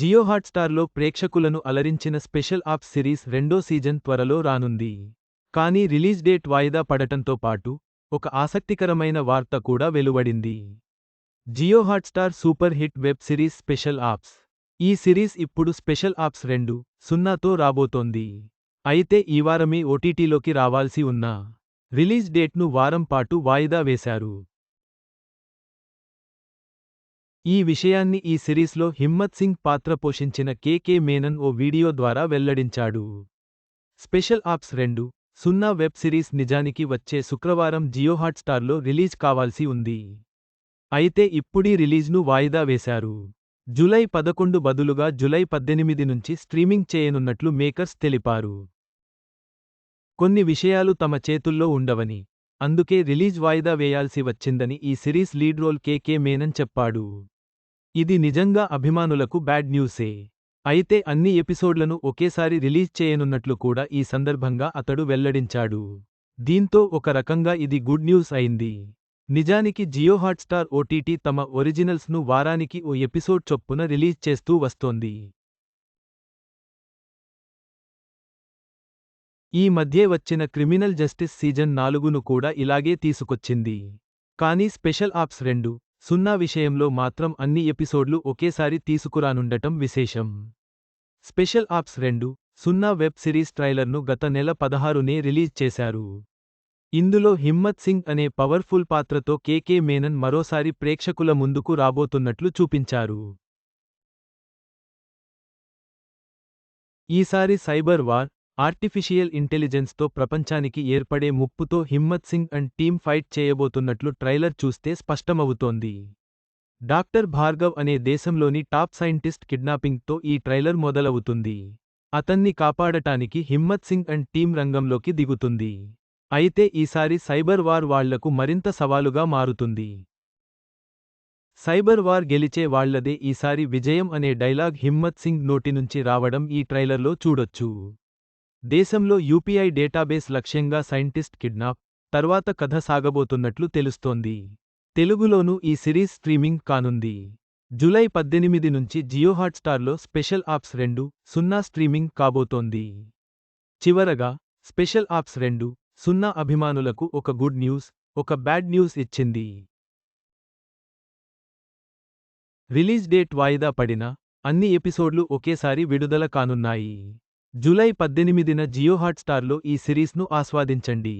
జియో హాట్స్టార్లో ప్రేక్షకులను అలరించిన స్పెషల్ ఆప్ సిరీస్ రెండో సీజన్ త్వరలో రానుంది. కానీ రిలీజ్ డేట్ వాయిదా పడటంతో పాటు ఒక ఆసక్తికరమైన వార్త కూడా వెలువడింది. Jio Hotstar super hit web series special ops. ఈ సిరీస్ ఇప్పుడు స్పెషల్ ఆప్స్ రెండు సున్నాతో రాబోతోంది. అయితే ఈ వారమే ఓటీటీలోకి రావాల్సి ఉన్న రిలీజ్ డేట్ను వారం పాటు వాయిదా వేశారు. ఈ విషయాన్ని ఈ సిరీస్లో హిమ్మత్ సింగ్ పాత్ర పోషించిన కేకే మేనన్ ఓ వీడియో ద్వారా వెల్లడించాడు. స్పెషల్ ఆప్స్ రెండు సున్నా వెబ్ సిరీస్ నిజానికి వచ్చే శుక్రవారం జియోహాట్స్టార్లో రిలీజ్ కావాల్సి ఉంది. అయితే ఇప్పుడీ రిలీజ్ను వాయిదా వేశారు. జులై పదకొండు బదులుగా జులై పద్దెనిమిది నుంచి స్ట్రీమింగ్ చేయనున్నట్లు మేకర్స్ తెలిపారు. కొన్ని విషయాలు తమ చేతుల్లో ఉండవని అందుకే రిలీజ్ వాయిదా వేయాల్సి వచ్చిందని ఈ series lead role KK Menon చెప్పాడు. ఇది నిజంగా అభిమానులకు బ్యాడ్ న్యూసే. అయితే అన్ని ఎపిసోడ్లను ఒకేసారి రిలీజ్ చేయనున్నట్లు కూడా ఈ సందర్భంగా అతడు వెల్లడించాడు. దీంతో ఒక రకంగా ఇది గుడ్ న్యూస్ అయింది. నిజానికి జియో హాట్స్టార్ ఓటీటీ తమ ఒరిజినల్స్ను వారానికి ఓ ఎపిసోడ్ చొప్పున రిలీజ్ చేస్తూ వస్తోంది. ఈ మధ్యే వచ్చిన క్రిమినల్ జస్టిస్ సీజన్ నాలుగును కూడా ఇలాగే తీసుకొచ్చింది. కానీ స్పెషల్ ఆప్స్ రెండు సున్నా విషయంలో మాత్రం అన్ని ఎపిసోడ్లు ఒకేసారి తీసుకురానుండటం విశేషం. స్పెషల్ ఆప్స్ రెండు సున్నా వెబ్ సిరీస్ ట్రైలర్ను గత నెల పదహారునే రిలీజ్ చేశారు. ఇందులో హిమ్మత్ సింగ్ అనే పవర్ఫుల్ పాత్రతో కేకే మేనన్ మరోసారి ప్రేక్షకుల ముందుకు రాబోతున్నట్లు చూపించారు. ఈసారి సైబర్ వార్ ఆర్టిఫిషియల్ ఇంటెలిజెన్స్తో ప్రపంచానికి ఏర్పడే ముప్పుతో Himmat Singh and team fight చేయబోతున్నట్లు trailer చూస్తే స్పష్టమవుతోంది. డాక్టర్ భార్గవ్ అనే దేశంలోని టాప్ సైంటిస్ట్ కిడ్నాపింగ్తో ఈ ట్రైలర్ మొదలవుతుంది. అతన్ని కాపాడటానికి హిమ్మత్ సింగ్ అండ్ టీం రంగంలోకి దిగుతుంది. అయితే ఈసారి సైబర్ వార్ వాళ్ళకు మరింత సవాలుగా మారుతుంది. సైబర్ వార్ గెలిచే వాళ్ళదే ఈసారి విజయం అనే డైలాగ్ హిమ్మత్ సింగ్ నోటి నుంచి రావడం ఈ ట్రైలర్లో చూడొచ్చు. దేశంలో యూపీఐ డేటాబేస్ లక్ష్యంగా సైంటిస్ట్ కిడ్నాప్ తర్వాత కథ సాగబోతున్నట్లు తెలుస్తోంది. తెలుగులోనూ ఈ సిరీస్ స్ట్రీమింగ్ కానుంది. జులై పద్దెనిమిది నుంచి జియో హాట్స్టార్లో స్పెషల్ ఆప్స్ రెండు సున్నా స్ట్రీమింగ్ కాబోతోంది. చివరగా స్పెషల్ ఆప్స్ రెండు సున్నా అభిమానులకు ఒక గుడ్ న్యూస్ ఒక బ్యాడ్ న్యూస్ ఇచ్చింది. రిలీజ్ డేట్ వాయిదా పడిన అన్ని ఎపిసోడ్లు ఒకేసారి విడుదల కానున్నాయి. జూలై పద్దెనిమిదిన జియో హాట్స్టార్లో ఈ సిరీస్ను ఆస్వాదించండి.